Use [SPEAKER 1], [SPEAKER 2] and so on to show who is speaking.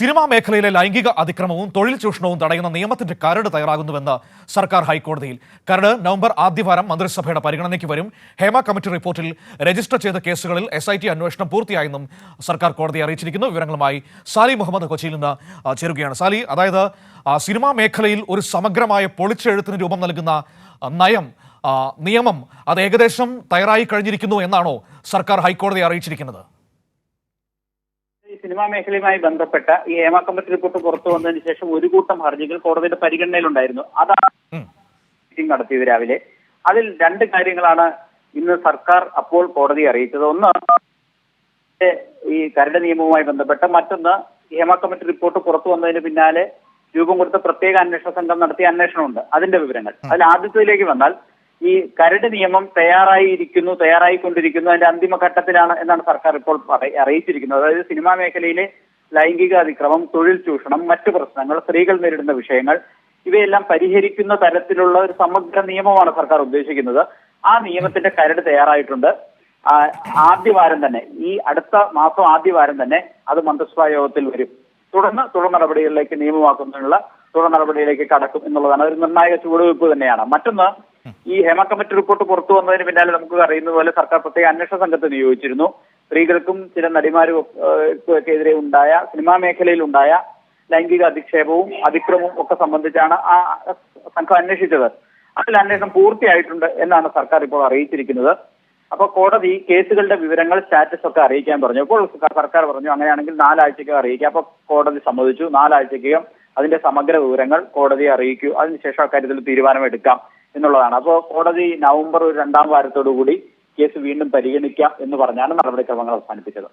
[SPEAKER 1] Cinema മേഖലയിലെ ലൈംഗിക അതിക്രമവും തൊഴിൽ ചൂഷണവും തടയുന്ന നിയമത്തിന്റെ കരട് തയ്യാറാകുന്നുവെന്ന് സർക്കാർ ഹൈക്കോടതിയിൽ. കരട് നവംബർ ആദ്യവാരം മന്ത്രിസഭയുടെ പരിഗണനയ്ക്ക് വരും. ഹേമ കമ്മിറ്റി റിപ്പോർട്ടിൽ രജിസ്റ്റർ ചെയ്ത കേസുകളിൽ എസ് ഐ ടി അന്വേഷണം പൂർത്തിയായെന്നും സർക്കാർ കോടതിയെ അറിയിച്ചിരിക്കുന്നു. വിവരങ്ങളുമായി സാലി മുഹമ്മദ് കൊച്ചിയിൽ നിന്ന് ചേരുകയാണ്. സാലി അതായത് സിനിമാ മേഖലയിൽ ഒരു സമഗ്രമായ പൊളിച്ചെഴുത്തിന് രൂപം നൽകുന്ന നയം നിയമം അത് ഏകദേശം തയ്യാറായി കഴിഞ്ഞിരിക്കുന്നു എന്നാണോ സർക്കാർ ഹൈക്കോടതിയെ അറിയിച്ചിരിക്കുന്നത്?
[SPEAKER 2] സിനിമാ മേഖലയുമായി ബന്ധപ്പെട്ട ഈ ഹേമ കമ്മിറ്റി റിപ്പോർട്ട് പുറത്തു വന്നതിന് ശേഷം ഒരു കൂട്ടം ഹർജികൾ കോടതിയുടെ പരിഗണനയിലുണ്ടായിരുന്നു. അതാണ് നടത്തിയത് രാവിലെ. അതിൽ രണ്ട് കാര്യങ്ങളാണ് ഇന്ന് സർക്കാർ അപ്പോൾ കോടതിയെ അറിയിച്ചത്. ഒന്ന് ഈ കരട് നിയമവുമായി ബന്ധപ്പെട്ട് മറ്റൊന്ന് ഈ ഹേമ കമ്മിറ്റി റിപ്പോർട്ട് പുറത്തു വന്നതിന് പിന്നാലെ രൂപം കൊടുത്ത പ്രത്യേക അന്വേഷണ സംഘം നടത്തിയ അന്വേഷണമുണ്ട്. അതിന്റെ വിവരങ്ങൾ. അതിൽ ആദ്യത്തിലേക്ക് വന്നാൽ ഈ കരട് നിയമം തയ്യാറായിരിക്കുന്നു തയ്യാറായിക്കൊണ്ടിരിക്കുന്നു അതിന്റെ അന്തിമഘട്ടത്തിലാണ് എന്നാണ് സർക്കാർ ഇപ്പോൾ അറിയിച്ചിരിക്കുന്നത്. അതായത് സിനിമാ മേഖലയിലെ ലൈംഗിക അതിക്രമം തൊഴിൽ ചൂഷണം മറ്റു പ്രശ്നങ്ങൾ സ്ത്രീകൾ നേരിടുന്ന വിഷയങ്ങൾ ഇവയെല്ലാം പരിഹരിക്കുന്ന തരത്തിലുള്ള ഒരു സമഗ്ര നിയമമാണ് സർക്കാർ ഉദ്ദേശിക്കുന്നത്. ആ നിയമത്തിന്റെ കരട് തയ്യാറായിട്ടുണ്ട്. ആദ്യവാരം തന്നെ ഈ അടുത്ത മാസം ആദ്യവാരം തന്നെ അത് മന്ത്രിസഭാ യോഗത്തിൽ വരും. തുടർന്ന് തുടർ നടപടികളിലേക്ക് നിയമമാക്കുന്നതിനുള്ള തുടർ നടപടിയിലേക്ക് കടക്കും എന്നുള്ളതാണ്. ഒരു നിർണായക ചുവടുവയ്പ് തന്നെയാണ്. മറ്റൊന്ന് ഈ ഹേമ കമ്മിറ്റി റിപ്പോർട്ട് പുറത്തു വന്നതിന് പിന്നാലെ നമുക്ക് അറിയുന്ന പോലെ സർക്കാർ പ്രത്യേക അന്വേഷണ സംഘത്തെ നിയോഗിച്ചിരുന്നു. സ്ത്രീകൾക്കും ചില നടിമാരും ഒക്കെ എതിരെ ഉണ്ടായ സിനിമാ മേഖലയിൽ ഉണ്ടായ ലൈംഗിക അധിക്ഷേപവും അതിക്രമവും ഒക്കെ സംബന്ധിച്ചാണ് ആ സംഘം അന്വേഷിച്ചത്. അതിൽ അന്വേഷണം പൂർത്തിയായിട്ടുണ്ട് എന്നാണ് സർക്കാർ ഇപ്പോൾ അറിയിച്ചിരിക്കുന്നത്. അപ്പൊ കോടതി കേസുകളുടെ വിവരങ്ങൾ സ്റ്റാറ്റസ് ഒക്കെ അറിയിക്കാൻ പറഞ്ഞു. അപ്പോൾ സർക്കാർ പറഞ്ഞു അങ്ങനെയാണെങ്കിൽ നാലാഴ്ചയ്ക്ക് അറിയിക്കാം. അപ്പൊ കോടതി സമ്മതിച്ചു. നാലാഴ്ചയ്ക്കകം അതിന്റെ സമഗ്ര വിവരങ്ങൾ കോടതിയെ അറിയിക്കൂ. അതിനുശേഷം അക്കാര്യത്തിൽ തീരുമാനമെടുക്കാം. എന്നുള്ളതാണ്. അപ്പോൾ കോടതി നവംബർ ഒരു രണ്ടാം വാരത്തോടു കൂടി കേസ് വീണ്ടും പരിഗണിക്കാം എന്ന് പറഞ്ഞാണ് നടപടിക്രമങ്ങൾ അവസാനിപ്പിച്ചത്.